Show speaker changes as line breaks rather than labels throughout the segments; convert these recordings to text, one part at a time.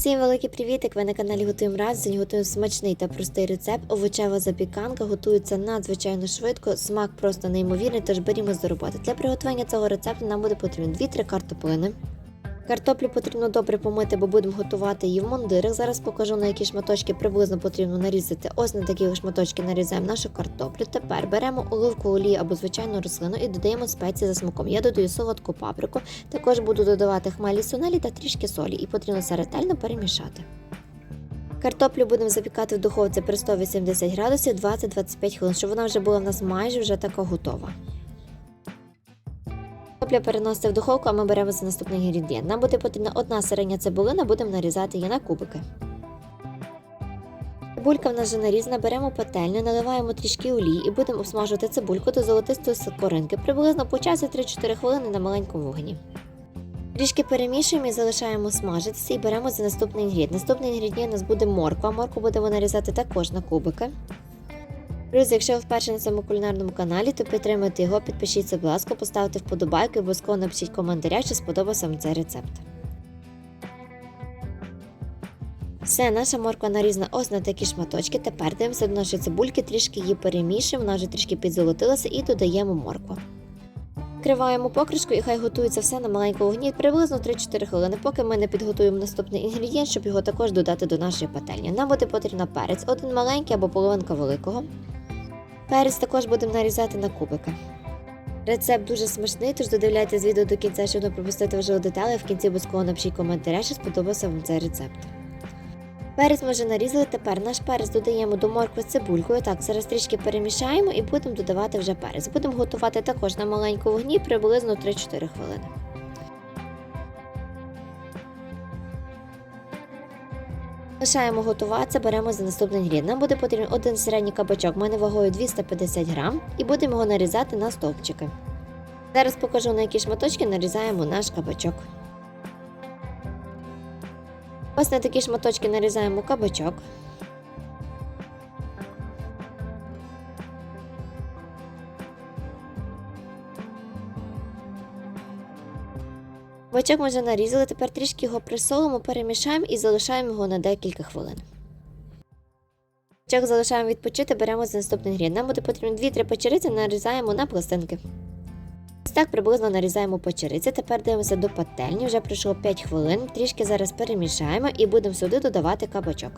Всім великий привітик! Ви на каналі Готуємо разом. Готуємо смачний та простий рецепт. Овочева запіканка готується надзвичайно швидко, смак просто неймовірний, тож берімо до роботи. Для приготування цього рецепту нам буде потрібно 2-3 картоплини. Картоплю потрібно добре помити, бо будемо готувати її в мундирах. Зараз покажу на які шматочки приблизно потрібно нарізати. Ось на такі шматочки нарізаємо нашу картоплю. Тепер беремо оливку олії або звичайну рослину і додаємо спеції за смаком. Я додаю солодку паприку, також буду додавати хмелі сунелі та трішки солі, і потрібно все ретельно перемішати. Картоплю будемо запікати в духовці при 180 градусів 20-25 хвилин, щоб вона вже була в нас майже вже така готова. Картопля переносите в духовку, а ми беремо за наступний інгредієнт. Нам буде потрібна одна середня цибулина, будемо нарізати її на кубики. Цибулька в нас вже нарізана, беремо пательню, наливаємо трішки олії і будемо обсмажувати цибульку до золотистої скоринки, приблизно по часу 3-4 хвилини на маленькому вогні. Трішки перемішуємо і залишаємо смажитися і беремо за наступний інгредієнт. Наступний інгредієнт у нас буде морква. Моркву будемо нарізати також на кубики. Друзі, якщо ви вперше на цьому кулінарному каналі, то підтримуйте його, підпишіться, будь ласка, поставте вподобайку і обов'язково напишіть в коментарях, чи сподобався вам цей рецепт. Все, наша морква нарізана ось на такі шматочки. Тепер дивимося до нашої цибульки, трішки її перемішуємо, вона вже трішки підзолотилася і додаємо моркву. Вкриваємо покришку і хай готується все на маленькому вогні приблизно 3-4 хвилини, поки ми не підготуємо наступний інгредієнт, щоб його також додати до нашої пательні. Нам буде потрібно перець, один маленький або половинка великого. Перець також будемо нарізати на кубики. Рецепт дуже смачний, тож додивляйтесь відео до кінця, щоб не пропустити важливі деталі. В кінці обов'язково напишіть коментаря, чи сподобався вам цей рецепт. Перець ми вже нарізали, тепер наш перець додаємо до моркви з цибулькою. Так, зараз трішки перемішаємо і будемо додавати вже перець. Будемо готувати також на маленькому вогні приблизно 3-4 хвилини. Лишаємо готуватися, беремо за наступний інгредієнт. Нам буде потрібен один середній кабачок, в мене вагою 250 грам, і будемо його нарізати на стовпчики. Зараз покажу, на які шматочки нарізаємо наш кабачок. Ось на такі шматочки нарізаємо кабачок. Кабачок ми вже нарізали, тепер трішки його присолимо, перемішаємо і залишаємо його на декілька хвилин. Кабачок залишаємо відпочити, беремо за наступний інгредієнт. Нам буде потрібно 2-3 печериці, нарізаємо на пластинки. Ось так приблизно нарізаємо печериці. Тепер дивимося до пательні. Вже пройшло 5 хвилин. Трішки зараз перемішаємо і будемо сюди додавати кабачок.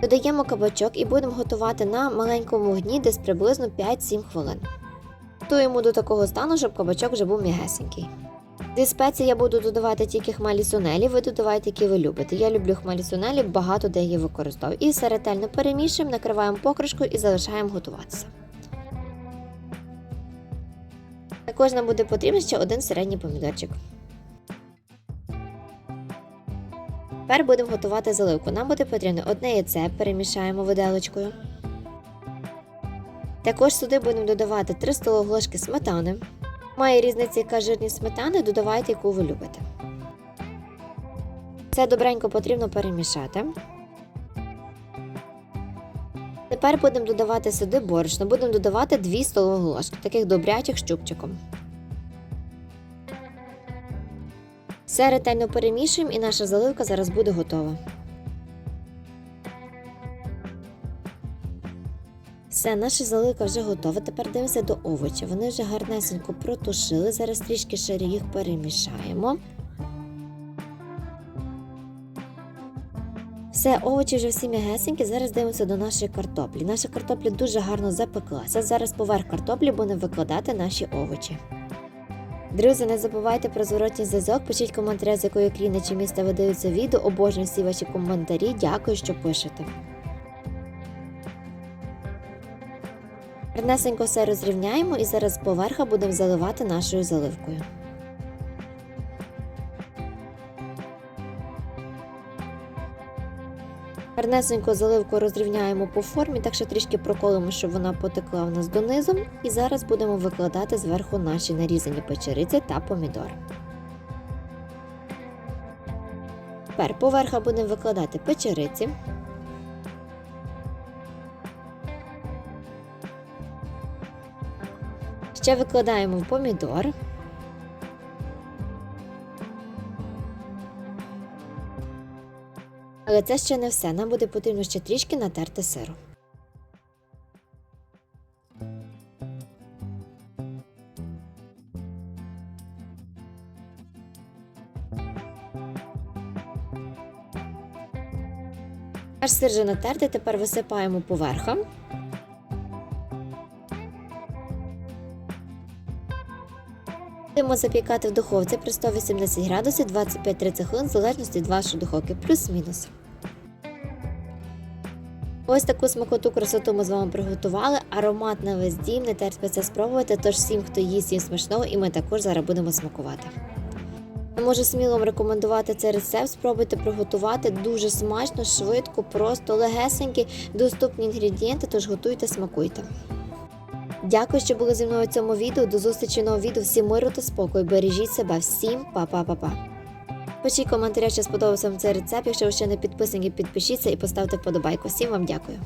Додаємо кабачок і будемо готувати на маленькому вогні десь приблизно 5-7 хвилин. Готуємо до такого стану, щоб кабачок вже був м'ягесенький. Зі спецій я буду додавати тільки хмелі сунелі, ви додавайте, які ви любите. Я люблю хмелі сунелі, багато де її використовую. І все ретельно перемішуємо, накриваємо покришкою і залишаємо готуватися. Також нам буде потрібен ще один середній помідорчик. Тепер будемо готувати заливку. Нам буде потрібно одне яйце, перемішаємо виделочкою. Також сюди будемо додавати 3 столові ложки сметани. Має різниці, яка жирність сметани, додавайте, яку ви любите. Це добренько потрібно перемішати. Тепер будемо додавати сюди борошно. Будемо додавати 2 столові ложки, таких добрячих з чубчиком. Все ретельно перемішуємо і наша заливка зараз буде готова. Все, наша заливка вже готова. Тепер дивимося до овочів. Вони вже гарнесенько протушили. Зараз трішки ще їх перемішаємо. Все, овочі вже всі м'ягесенькі. Зараз дивимося до нашої картоплі. Наша картопля дуже гарно запеклася. Зараз поверх картоплі будемо викладати наші овочі. Друзі, не забувайте про зворотній зв'язок. Пишіть коментарі, з якої країни чи міста ви дивитеся відео. Обожнюю всі ваші коментарі. Дякую, що пишете. Гарнесенько все розрівняємо і зараз поверха будемо заливати нашою заливкою. Гарнесенько заливку розрівняємо по формі, так що трішки проколимо, щоб вона потекла у нас донизу. І зараз будемо викладати зверху наші нарізані печериці та помідор. Тепер поверха будемо викладати печериці. Ще викладаємо помідор. Але це ще не все. Нам буде потрібно ще трішки натерти сиру. Наш сир вже натертий, тепер висипаємо поверхом. Будемо запікати в духовці при 180 градусів 25-30 хвилин в залежності від вашої духовки, плюс-мінус. Ось таку смакоту красоту ми з вами приготували. Аромат на весь дім, не терпиться спробувати, тож всім, хто їсть, всім смачного, і ми також зараз будемо смакувати. Я можу сміло вам рекомендувати цей рецепт, спробуйте приготувати дуже смачно, швидко, просто легесенькі, доступні інгредієнти, тож готуйте, смакуйте. Дякую, що були зі мною в цьому відео. До зустрічі нового відео. Всім миру та спокою. Бережіть себе. Всім па-па-па-па. Пишіть коментарі, що сподобався вам цей рецепт. Якщо ви ще не підписані, підпишіться і поставте вподобайку. Всім вам дякую.